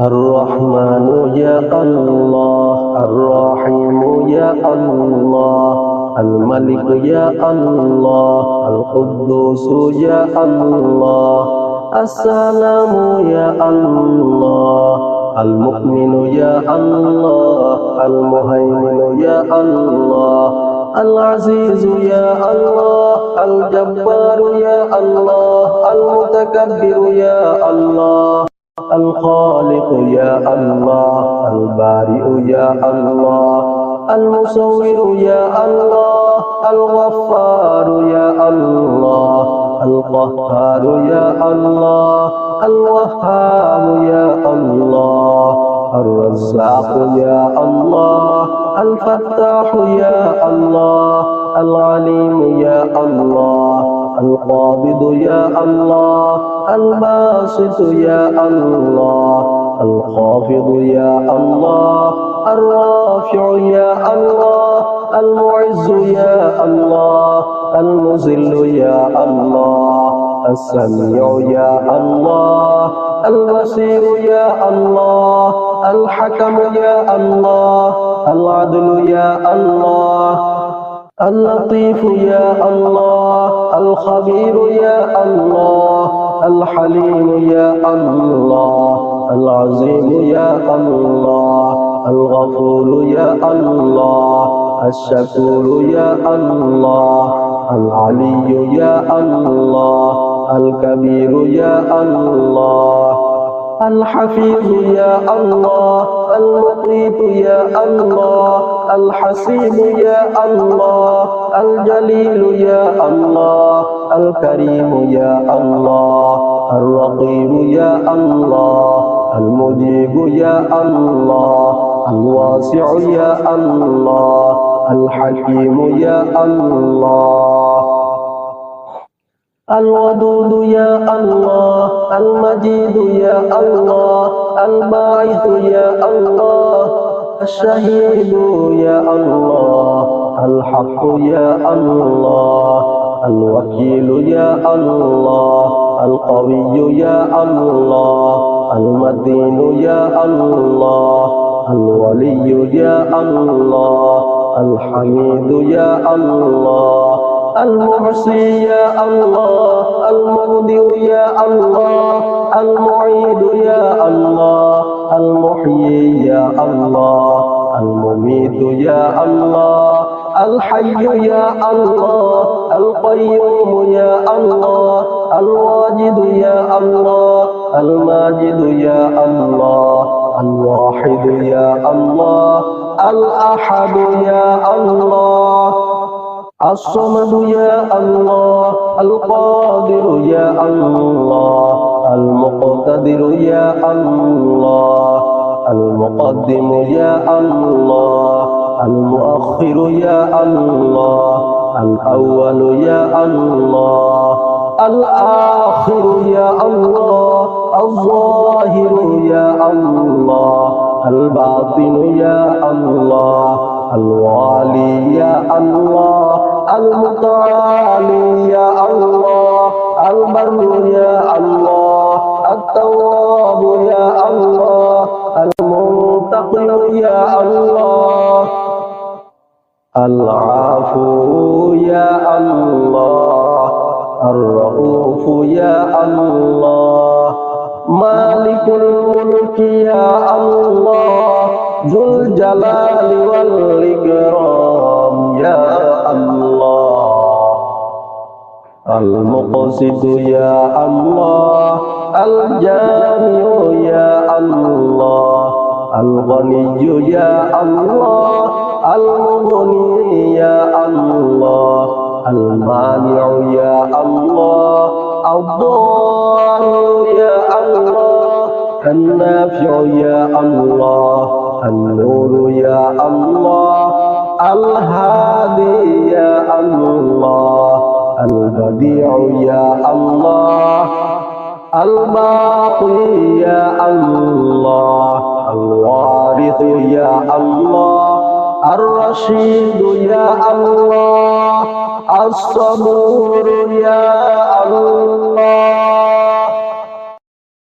الرحمن يا الله الرحيم يا الله الملك يا الله القدوس يا الله السلام يا الله المؤمن يا الله المهيمن يا الله العزيز يا الله الجبار يا الله المتكبر يا الله. الخالق يا الله البارئ يا الله المصور يا الله الغفار يا الله القهار يا الله الوهاب يا الله الرزاق يا الله الفتاح يا الله العليم يا الله القابض يا الله الباسط يا الله الخافض يا الله الرافع يا الله المعز يا الله المذل يا الله السميع يا الله البصير يا الله الحكم يا الله العدل يا الله اللطيف يا الله الخبير يا الله الحليم يا الله العظيم يا الله الغفور يا الله الشكور يا الله العلي يا الله الكبير يا الله الحفيظ يا الله المقيت يا الله الحسيب يا الله الجليل يا الله الكريم يا الله الرقيب يا الله المجيب يا الله الواسع يا الله الحكيم يا الله. الودود يا الله المجيد يا الله الباعث يا الله الشهيد يا الله. الحق يا الله الوكيل يا الله القوي يا الله المتين يا الله الولي يا الله الحميد يا الله المحصي يا الله المبدع يا الله المعيد يا الله المحيي يا الله المميت يا الله الحي يا الله القيوم يا الله الواجد يا الله الماجد يا الله الواحد يا الله الأحد يا الله الصمد يا الله القادر يا الله المقتدر يا الله المقدم يا الله. المؤخر يا الله الأول يا الله الآخر يا الله الظاهر يا الله الباطن يا الله الوالي يا الله المتعالي يا الله البر يا الله التواب العفو يا الله الرؤوف يا الله مالك الملك يا الله ذو الجلال والإكرام يا الله المقسط يا الله الجامع يا الله الغني يا الله المغني يا الله المانع يا الله الضار يا الله النافع يا الله النور يا الله الهادي يا الله البديع يا الله الباقي يا الله الوارث يا الله الرشيد يا الله الصبور يا الله